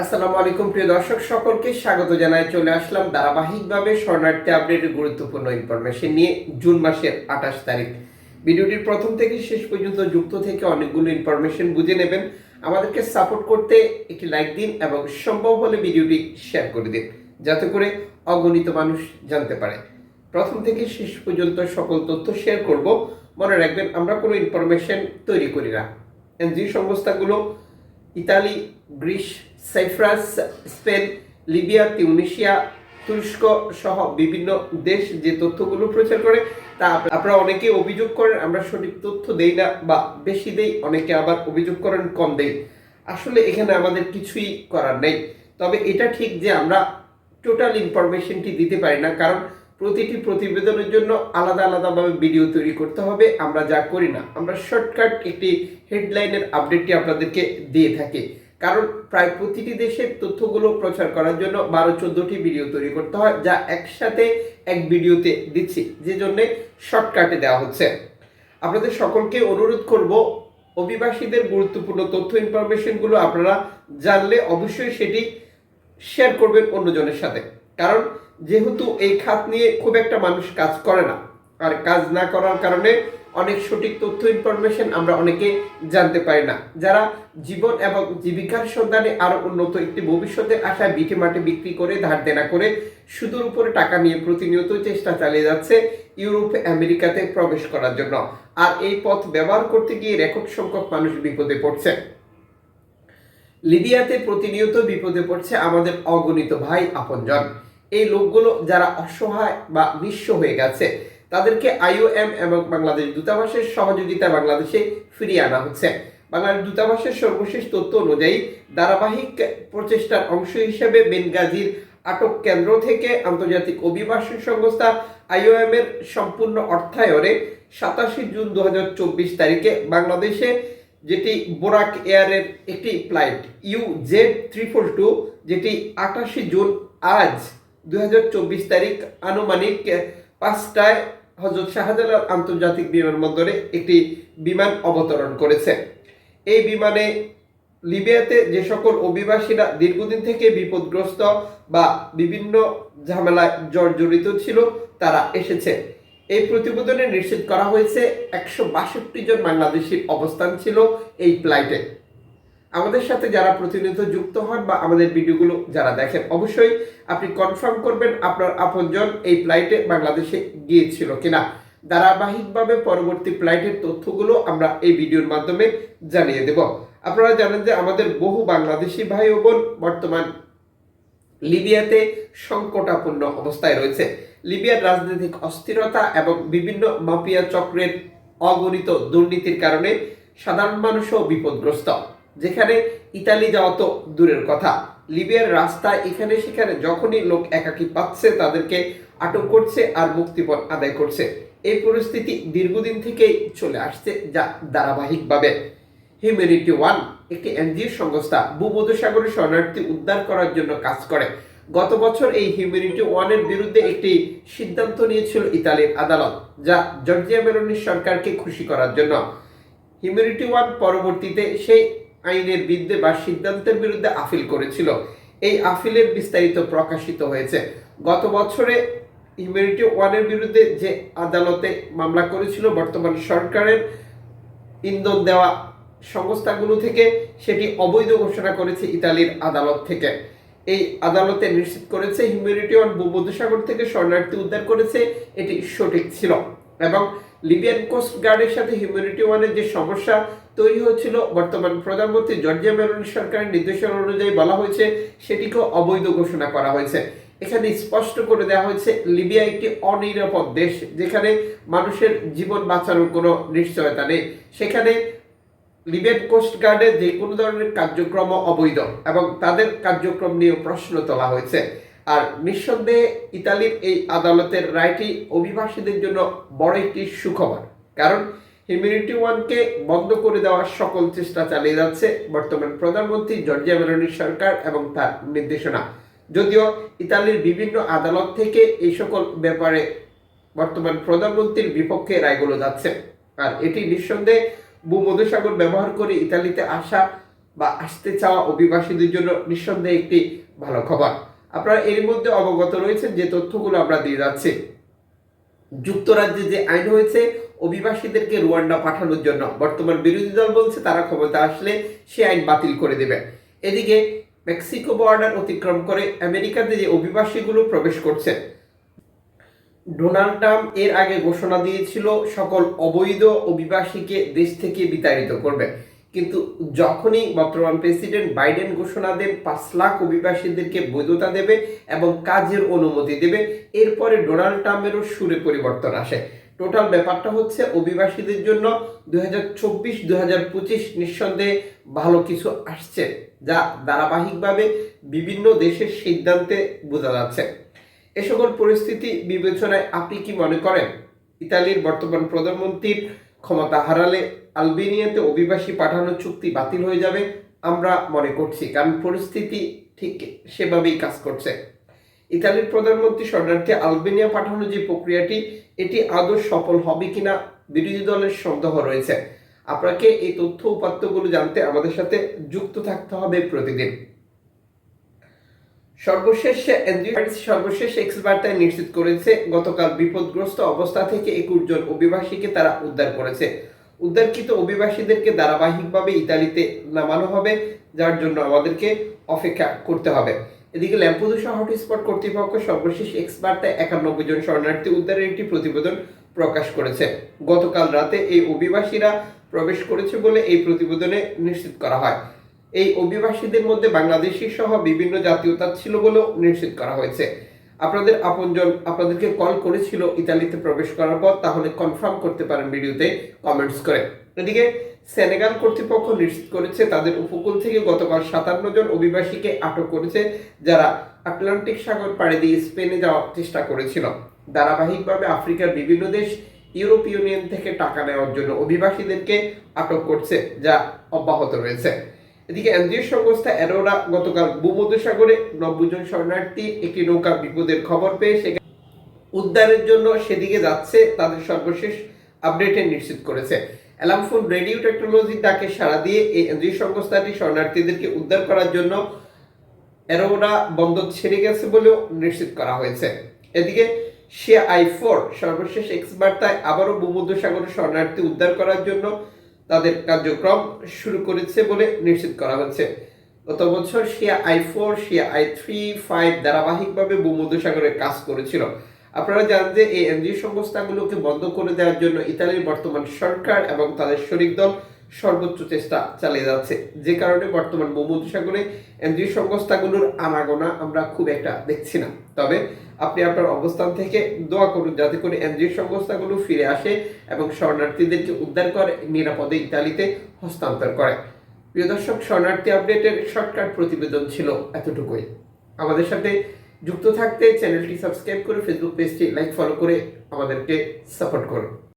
আসসালামু আলাইকুম, প্রিয় দর্শক, সকলকে স্বাগত জানাই। চলে আসলাম ধারাবাহিকভাবে শরণার্থী আপডেটের গুরুত্বপূর্ণ ইনফরমেশন নিয়ে জুন মাসের আঠাশ তারিখ। ভিডিওটির প্রথম থেকে শেষ পর্যন্ত যুক্ত থেকে অনেকগুলো ইনফরমেশন বুঝে নেবেন। আমাদেরকে সাপোর্ট করতে একটি লাইক দিন এবং সম্ভব হলে ভিডিওটি শেয়ার করে দিন, যাতে করে অগণিত মানুষ জানতে পারে। প্রথম থেকে শেষ পর্যন্ত সকল তথ্য শেয়ার করব। মনে রাখবেন, আমরা কোনো ইনফরমেশন তৈরি করি না। এনজিও সংস্থাগুলো Italy, Greece, Cyprus, Spain, Libya Tunisia তুরস্ক সহ বিভিন্ন দেশ যে তথ্যগুলো প্রচার করে, তা আপনারা অনেকে অভিযোগ করেন, আমরা সঠিক তথ্য দেই না বা বেশি দেই, অনেকে আবার অভিযোগ করেন, কম দেই। আসলে এখানে আমাদের কিছুই করার নেই। তবে এটা ঠিক যে আমরা টোটাল ইনফরমেশনটি দিতে পারি না, কারণ প্রতিটি প্রতিবেদনের জন্য আলাদা আলাদাভাবে ভিডিও তৈরি করতে হবে। আমরা যা করি না, আমরা শর্টকাট একটি হেডলাইনের আপডেটটি আপনাদেরকে দিয়ে থাকি। কারণ প্রায় প্রতিটি দেশের তথ্যগুলো প্রচার করার জন্য বারো চোদ্দটি ভিডিও তৈরি করতে হয়, যা একসাথে এক ভিডিওতে দিচ্ছি। যে জন্যে শর্টকাটে দেওয়া হচ্ছে। আপনাদের সকলকে অনুরোধ করব, অভিবাসীদের গুরুত্বপূর্ণ তথ্য ইনফরমেশনগুলো আপনারা জানলে অবশ্যই সেটি শেয়ার করবেন অন্যজনের সাথে। কারণ যেহেতু এই খাত নিয়ে খুব একটা মানুষ কাজ করে না। আর কাজ না করার কারণে অনেক সঠিক তথ্য ইনফরমেশন আমরা অনেকে জানতে পারি না। যারা জীবন এবং জীবিকার সন্ধানে আরও উন্নত একটি ভবিষ্যতের আশায় বিটে মাঠে বিক্রি করে, ধার দেনা করে, সুদের উপরে টাকা নিয়ে প্রতিনিয়ত চেষ্টা চালিয়ে যাচ্ছে ইউরোপ, আমেরিকাতে প্রবেশ করার জন্য। আর এই পথ ব্যবহার করতে গিয়ে রেকর্ড সংখ্যক মানুষ বিপদে পড়ছে। লিবিয়াতে প্রতিনিয়ত বিপদে পড়ছে আমাদের অগণিত ভাই আপনজন। এই লোকগুলো যারা অসহায় বা নিঃস্ব হয়ে গেছে, তাদেরকে আইওএম এবং বাংলাদেশ দূতাবাসের সহযোগিতায় বাংলাদেশে ফিরিয়ে আনা হচ্ছে। বাংলাদেশ দূতাবাসের সর্বশেষ তথ্য অনুযায়ী, ধারাবাহিক প্রচেষ্টার অংশ হিসেবে বেনগাজির আটক কেন্দ্র থেকে আন্তর্জাতিক অভিবাসন সংস্থা আইওএম এর সম্পূর্ণ অর্থায়নে সাতাশে জুন দু হাজার চব্বিশ তারিখে বাংলাদেশে যেটি বোরাক এয়ারের একটি flight, U Z triple two, যেটি আটাশে জুন আজ দু হাজার চব্বিশ তারিখ আনুমানিক পাঁচটায় হজরত শাহজালাল আন্তর্জাতিক বিমানবন্দরে একটি বিমান অবতরণ করেছে। এই বিমানে লিবিয়াতে যে সকল অভিবাসীরা দীর্ঘদিন থেকে বিপদগ্রস্ত বা বিভিন্ন ঝামেলায় জর্জরিত ছিল, তারা এসেছে। এই প্রতিবেদনে নিশ্চিত করা হয়েছে একশো বাষট্টি জন বাংলাদেশির অবস্থান ছিল এই ফ্লাইটে। আমাদের সাথে যারা প্রতিনিয়ত যুক্ত হন বা আমাদের ভিডিওগুলো যারা দেখেন, অবশ্যই আপনি কনফার্ম করবেন আপনার আপনজন এই ফ্লাইটে বাংলাদেশে গিয়েছিল কিনা। ধারাবাহিকভাবে পরবর্তী ফ্লাইটের তথ্যগুলো আমরা এই ভিডিওর মাধ্যমে জানিয়ে দেব। আপনারা জানেন যে আমাদের বহু বাংলাদেশি ভাই ও বোন বর্তমান লিবিয়াতে সংকটাপন্ন অবস্থায় রয়েছে। লিবিয়ার রাজনৈতিক অস্থিরতা এবং বিভিন্ন মাফিয়া চক্রের অগণিত দুর্নীতির কারণে সাধারণ মানুষও বিপদগ্রস্ত, যেখানে ইতালি যাওয়া তো দূরের কথা। লিবিয়ার রাস্তায় এখানে সেখানে যখনই লোক একাকি পাচ্ছে, তাদেরকে আটক করছে আর মুক্তিপণ আদায় করছে। এই পরিস্থিতি দীর্ঘদিন থেকেই চলে আসছে যা ধারাবাহিকভাবে। হিউম্যানিটি ওয়ান, একটি এনজিও সংস্থা, ভূমধ্যসাগরে শরণার্থী উদ্ধার করার জন্য কাজ করে। গত বছর এই হিউম্যানিটি ওয়ানের বিরুদ্ধে একটি সিদ্ধান্ত নিয়েছিল ইতালির আদালত, যা জর্জিয়া মেলোনির সরকারকে খুশি করার জন্য। হিউম্যানিটি ওয়ান পরবর্তীতে সেই আইনের বিরুদ্ধে বা সিদ্ধান্তের বিরুদ্ধে আপিল করেছিল। এই আপিলের বিস্তারিত প্রকাশিত হয়েছে। গত বছরে হিউম্যানিটি ওয়ানের বিরুদ্ধে যে আদালতে মামলা করেছিল, বর্তমান সরকারের ইন্ধন দেওয়া সংস্থাগুলো থেকে সেটি অবৈধ ঘোষণা করেছে ইতালির আদালত থেকে। এই আদালতে নিশ্চিত করেছে হিউম্যানিটি ওয়ান ভূমধ্যসাগর থেকে শরণার্থী উদ্ধার করেছে, এটি সঠিক ছিল। এবং লিবিয়ান কোস্ট গার্ডের সাথে হিউম্যানিটি ওয়ানের যে সমস্যা তৈরি হচ্ছিল বর্তমান প্রধানমন্ত্রী জর্জিয়া মেলোনি সরকারের নির্দেশনা অনুযায়ী বলা হয়েছে, সেটিকেও অবৈধ ঘোষণা করা হয়েছে। এখানে স্পষ্ট করে দেওয়া হয়েছে, লিবিয়া একটি অনিরাপদ দেশ, যেখানে মানুষের জীবন বাঁচানোর কোনো নিশ্চয়তা নেই। সেখানে লিবিয়ান কোস্ট গার্ডের যে কোনো ধরনের কার্যক্রম অবৈধ এবং তাদের কার্যক্রম নিয়ে প্রশ্ন তোলা হয়েছে। আর নিঃসন্দেহে ইতালির এই আদালতের রায়টি অভিবাসীদের জন্য বড় একটি সুখবর। কারণ হিউম্যানিটি ওয়ানকে বন্ধ করে দেওয়ার সকল চেষ্টা চালিয়ে যাচ্ছে বর্তমান প্রধানমন্ত্রী জর্জিয়া মেলোনির সরকার এবং তার নির্দেশনা। যদিও ইতালির বিভিন্ন আদালত থেকে এই সকল ব্যাপারে বর্তমান প্রধানমন্ত্রীর বিপক্ষে রায়গুলো যাচ্ছে। আর এটি নিঃসন্দেহে ভূমধ্যসাগর ব্যবহার করে ইতালিতে আসা বা আসতে চাওয়া অভিবাসীদের জন্য নিঃসন্দেহে একটি ভালো খবর। আপনারা এর মধ্যে অবগত রয়েছেন যে তথ্যগুলো আমরা দিয়ে যাচ্ছি। যুক্তরাজ্যে যে আইন হয়েছে, অভিবাসীদেরকে রুয়ান্ডা পাঠানোর জন্য। বর্তমান বিরোধী দল বলছে, তারা ক্ষমতা আসলে সে আইন বাতিল করে দেবে। এদিকে মেক্সিকো বর্ডার অতিক্রম করে আমেরিকাতে যে অভিবাসীগুলো প্রবেশ করছে ডোনাল্ড ট্রাম্প এর আগে ঘোষণা দিয়েছিল সকল অবৈধ অভিবাসীকে দেশ থেকে বিতাড়িত করবে। কিন্তু যখনই বর্তমান প্রেসিডেন্ট বাইডেন ঘোষণা দেন, পাঁচ লাখ অভিবাসীদেরকে বৈধতা দেবে এবং কাজের অনুমতি দেবে, এরপরে ডোনাল্ড ট্রাম্পেরও সুরে পরিবর্তন আসে। টোটাল ব্যাপারটা হচ্ছে, অভিবাসীদের জন্য দু হাজার চব্বিশ, দুই হাজার পঁচিশ নিঃসন্দেহে ভালো কিছু আসছে, যা ধারাবাহিকভাবে বিভিন্ন দেশের সিদ্ধান্তে বোঝা যাচ্ছে। এ সকল পরিস্থিতি বিবেচনায় আপনি কি মনে করেন? ইতালির বর্তমান প্রধানমন্ত্রীর ক্ষমতা হারালে আলবেনিয়াতে অভিবাসী পাঠানোর চুক্তি বাতিল হয়ে যাবে আমরা মনে করছি, কারণ পরিস্থিতি ঠিক সেভাবেই কাজ করছে। ইতালির প্রধানমন্ত্রী শরণার্থী আলবেনিয়া পাঠানোর যে প্রক্রিয়াটি, এটি আদৌ সফল হবে কিনা বিরোধী দলের সন্দেহ রয়েছে। আপনাকে এই তথ্য উপাত্তগুলো জানতে আমাদের সাথে যুক্ত থাকতে হবে প্রতিদিন। সর্বশেষ সর্বশেষ এক্স বার্তায় নিশ্চিত করেছে, গতকাল বিপদগ্রস্ত অবস্থা থেকে একুশ জন অভিবাসীকে তারা উদ্ধার করেছে। উদ্ধারকৃত অভিবাসীদেরকে ধারাবাহিকভাবে ইতালিতে নামানো হবে, যার জন্য আমাদেরকে অপেক্ষা করতে হবে। এদিকে ল্যাম্পুদুসা হটস্পট কর্তৃপক্ষ সর্বশেষ এক্স বার্তায় একানব্বই জন শরণার্থী উদ্ধারের একটি প্রতিবেদন প্রকাশ করেছে। গতকাল রাতে এই অভিবাসীরা প্রবেশ করেছে বলে এই প্রতিবেদনে নিশ্চিত করা হয়। এই অভিবাসীদের মধ্যে বাংলাদেশি সহ বিভিন্ন জাতীয়তা ছিল বলেও নিশ্চিত করা হয়েছে। আপনাদের আপনজন আপনাদেরকে কল করেছিল ইতালিতে প্রবেশ করার পর, তাহলে কনফার্ম করতে পারেন ভিডিওতে কমেন্টস করে। এদিকে সেনেগাল কর্তৃপক্ষ নিশ্চিত করেছে তাদের উপকূল থেকে গতকাল সাতান্ন জন অভিবাসীকে আটক করেছে, যারা আটলান্টিক সাগর পাড়ি দিয়ে স্পেনে যাওয়ার চেষ্টা করেছিল। ধারাবাহিকভাবে আফ্রিকার বিভিন্ন দেশ ইউরোপীয় ইউনিয়ন থেকে টাকা নেওয়ার জন্য অভিবাসীদেরকে আটক করছে, যা অব্যাহত রয়েছে। এদিকে এনজিও সংস্থা অ্যারোরা গতকাল ভূমধ্যসাগরে নব্বই জন শরণার্থী একটি নৌকা বিপদের খবর পেয়ে সেখানে উদ্ধারের জন্য সেদিকে যাচ্ছে তাদের সর্বশেষ আপডেটে নিশ্চিত করেছে। অ্যালামফোন রেডিও টেকনোলজির ডাকে সাড়া দিয়ে এই এনজিও সংস্থাটি শরণার্থীদেরকে উদ্ধার করার জন্য অ্যারোরা বন্দর ছেড়ে গেছে বলেও নিশ্চিত করা হয়েছে। এদিকে সে আই ফোর সর্বশেষ এক্স বার্তায় আবারও ভূমধ্যসাগরে শরণার্থী উদ্ধার করার জন্য তাদের কার্যক্রম শুরু করেছে বলে নিশ্চিত করা হচ্ছে গত বছর Sea Eye four, Sea Eye three, five ধারাবাহিকভাবে ভূমধ্যসাগরে কাজ করেছিল। আপনারা জানেন যে এই এনজিও সংস্থাগুলোকে বন্ধ করে দেওয়ার জন্য ইতালির বর্তমান সরকার এবং তাদের শরিক দল সর্বোচ্চ চেষ্টা চালিয়ে যাচ্ছে। যে কারণে বর্তমান ভূমধ্যসাগরে এনজিও সংস্থাগুলোর আনাগোনা আমরা খুব একটা দেখছি না। তবে আপনি আপনার অবস্থান থেকে দোয়া করুন যাতে করে এনজিও সংস্থাগুলো ফিরে আসে এবং শরণার্থীদেরকে উদ্ধার করে, নিরাপদে ইতালিতে হস্তান্তর করে। প্রিয় দর্শক, শরণার্থী আপডেটের শর্টকাট প্রতিবেদন ছিল এতটুকুই। আমাদের সাথে যুক্ত থাকতে চ্যানেলটি সাবস্ক্রাইব করে ফেসবুক পেজটি লাইক ফলো করে আমাদেরকে সাপোর্ট করুন।